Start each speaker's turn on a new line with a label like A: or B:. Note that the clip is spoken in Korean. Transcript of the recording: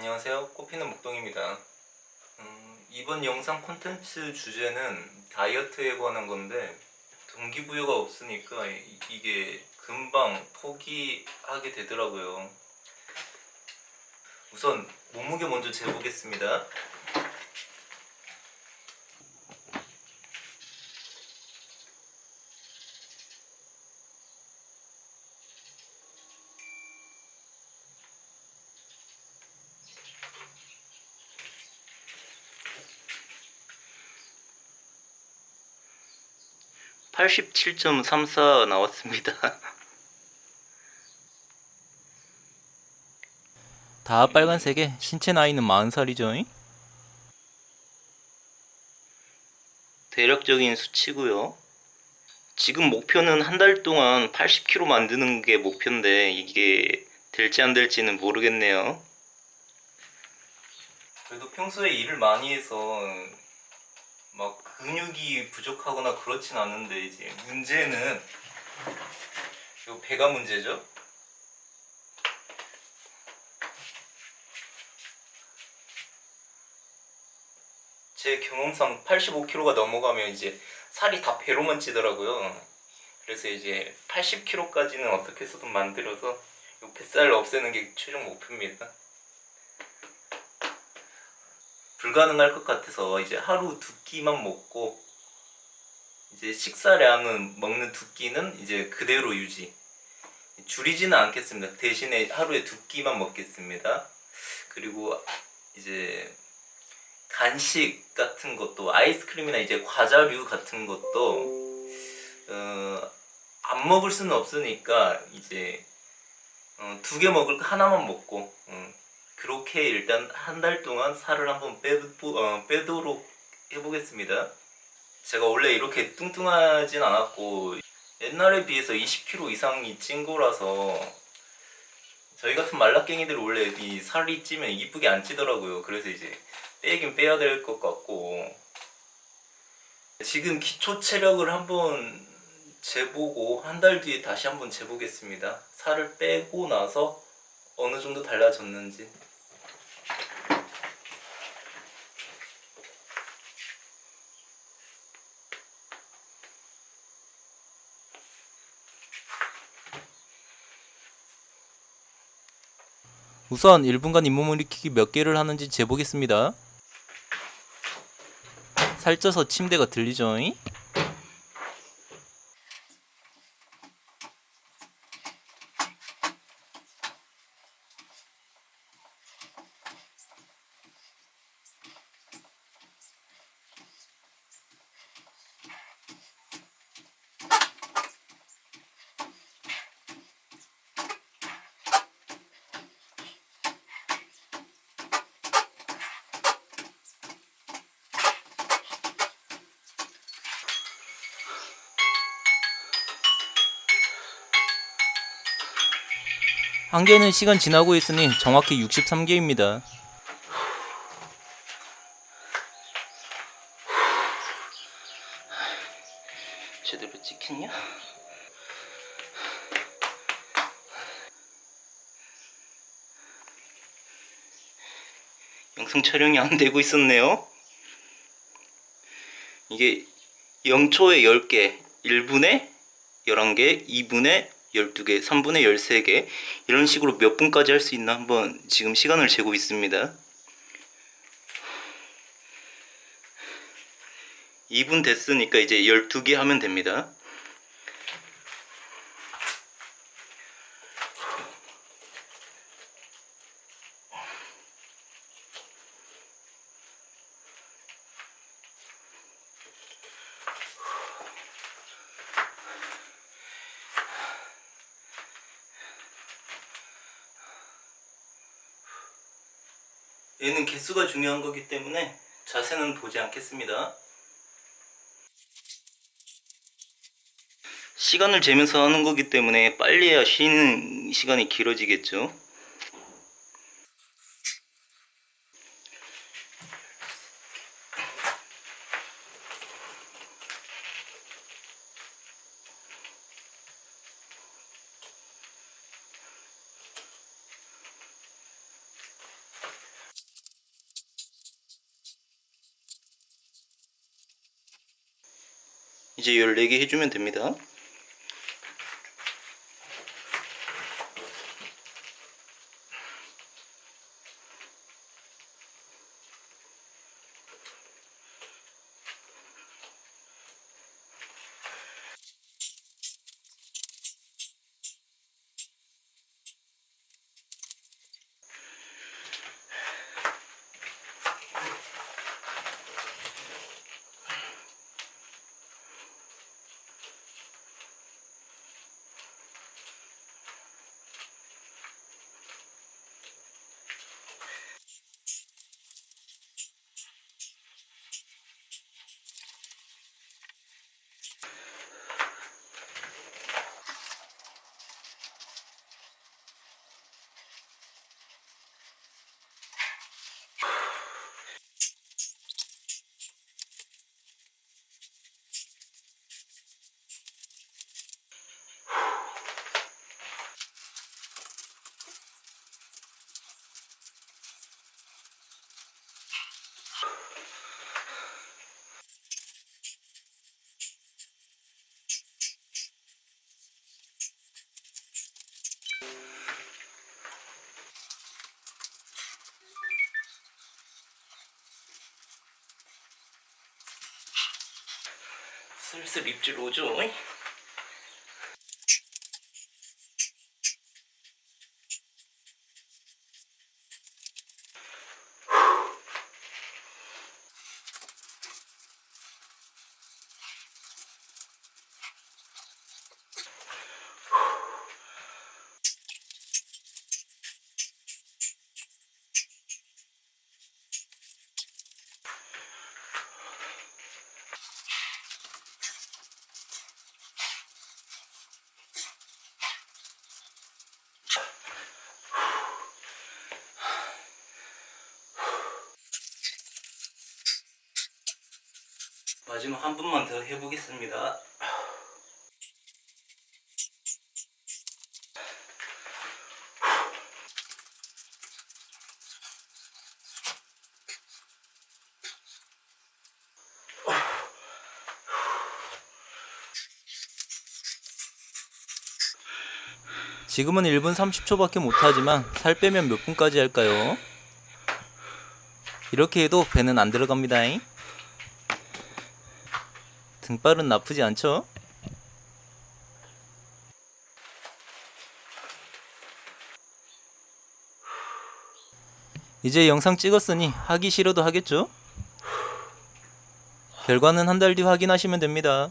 A: 안녕하세요. 꽃피는 목동입니다. 음, 이번 영상 콘텐츠 주제는 다이어트에 관한 건데 동기부여가 없으니까 이- 이게 금방 포기하게 되더라고요. 우선 몸무게 먼저 재보겠습니다. (87.34) 나왔습니다. 다 빨간색에 신체 나이는 40살이죠. 대략적인 수치고요. 지금 목표는 한 달 동안 80kg 만드는 게 목표인데 이게 될지 안 될지는 모르겠네요. 그래도 평소에 일을 많이 해서 막 근육이 부족하거나 그렇진 않은데 이제 문제는 요 배가 문제죠. 제 경험상 85kg가 넘어가면 이제 살이 다 배로만 찌더라고요. 그래서 이제 80kg까지는 어떻게 해서든 만들어서 요 뱃살 없애는 게 최종 목표입니다. 불가능할 것 같아서 이제 하루 두 끼만 먹고 이제 식사량은 먹는 두 끼는 이제 그대로 유지. 줄이지는 않겠습니다. 대신에 하루에 두 끼만 먹겠습니다. 그리고 이제 간식 같은 것도 아이스크림이나 이제 과자류 같은 것도 어, 안 먹을 수는 없으니까 이제 어, 두 개 먹을 거 하나만 먹고 음, 그렇게 일단 한 달 동안 살을 한번 빼, 어, 빼도록 해보겠습니다. 제가 원래 이렇게 뚱뚱하진 않았고 옛날에 비해서 20kg 이상이 찐 거라서 저희 같은 말라깽이들 원래 이 살이 찌면 이쁘게 안 찌더라고요. 그래서 이제 빼긴 빼야 될 것 같고 지금 기초 체력을 한번 재보고 한 달 뒤에 다시 한번 재보겠습니다. 살을 빼고 나서 어느 정도 달라졌는지. 우선 1분간 잇몸 일으키기 몇 개를 하는지 재보겠습니다. 살쪄서 침대가 들리죠? 잉? 한 개는 시간 지나고 있으니 정확히 63개입니다. 제대로 찍혔냐? 영상 촬영이 안 되고 있었네요. 이게 0초에 10개, 1분에 11개, 2분에 12개, 3분에 13개 이런 식으로 몇 분까지 할 수 있나 한번 지금 시간을 재고 있습니다. 2분 됐으니까 이제 12개 하면 됩니다. 얘는 개수가 중요한 거기 때문에 자세는 보지 않겠습니다. 시간을 재면서 하는 거기 때문에 빨리 해야 쉬는 시간이 길어지겠죠. 이제 14개 해주면 됩니다. 슬슬 입질 오죠. 마지막 한 번만 더 해보겠습니다. 지금은 1분 30초밖에 못하지만 살 빼면 몇 분까지 할까요? 이렇게 해도 배는 안 들어갑니다. 등발은 나쁘지 않죠? 이제 영상 찍었으니 하기 싫어도 하겠죠? 결과는 한 달 뒤 확인하시면 됩니다.